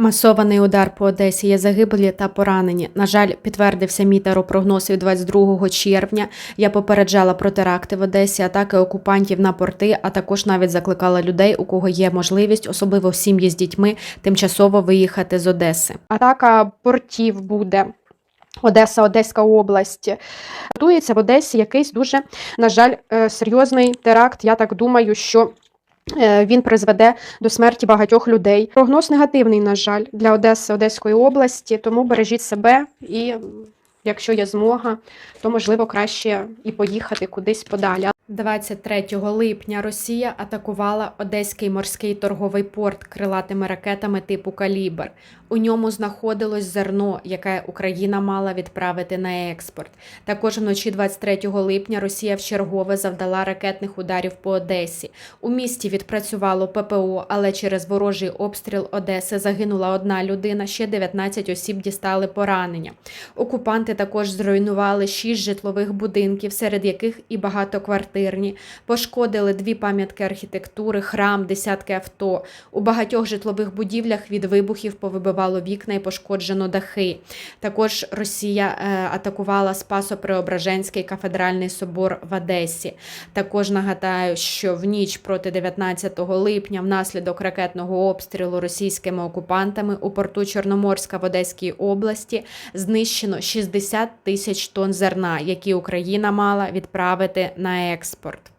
Масований удар по Одесі є загиблі та поранені. На жаль, підтвердився мій теропрогноз від 22 червня. Я попереджала про теракти в Одесі, атаки окупантів на порти, а також навіть закликала людей, у кого є можливість, особливо в сім'ї з дітьми, тимчасово виїхати з Одеси. атака портів буде. Одеса, Одеська область. Готується в Одесі якийсь дуже, на жаль, е, серйозний теракт. Я так думаю, що він призведе до смерті багатьох людей. Прогноз негативний, на жаль, для Одеси, Одеської області, тому бережіть себе і, якщо є змога, то можливо краще і поїхати кудись подалі. 23 липня Росія атакувала Одеський морський торговий порт крилатими ракетами типу Калібр. У ньому знаходилось зерно, яке Україна мала відправити на експорт. Також вночі 23 липня Росія вчергове завдала ракетних ударів по Одесі. У місті відпрацювало ППО, але через ворожий обстріл Одеси загинула одна людина, ще 19 осіб дістали поранення. Окупанти також зруйнували шість житлових будинків, серед яких і багатоквартирні. Пошкодили дві пам'ятки архітектури, храм, десятки авто. У багатьох житлових будівлях від вибухів повибивало вікна і пошкоджено дахи. Також Росія е, атакувала Спасо-Преображенський кафедральний собор в Одесі. Також нагадаю, що в ніч проти 19 липня, внаслідок ракетного обстрілу російськими окупантами у порту Чорноморська в Одеській області знищено 60 тисяч тонн зерна, які Україна мала відправити на експорт.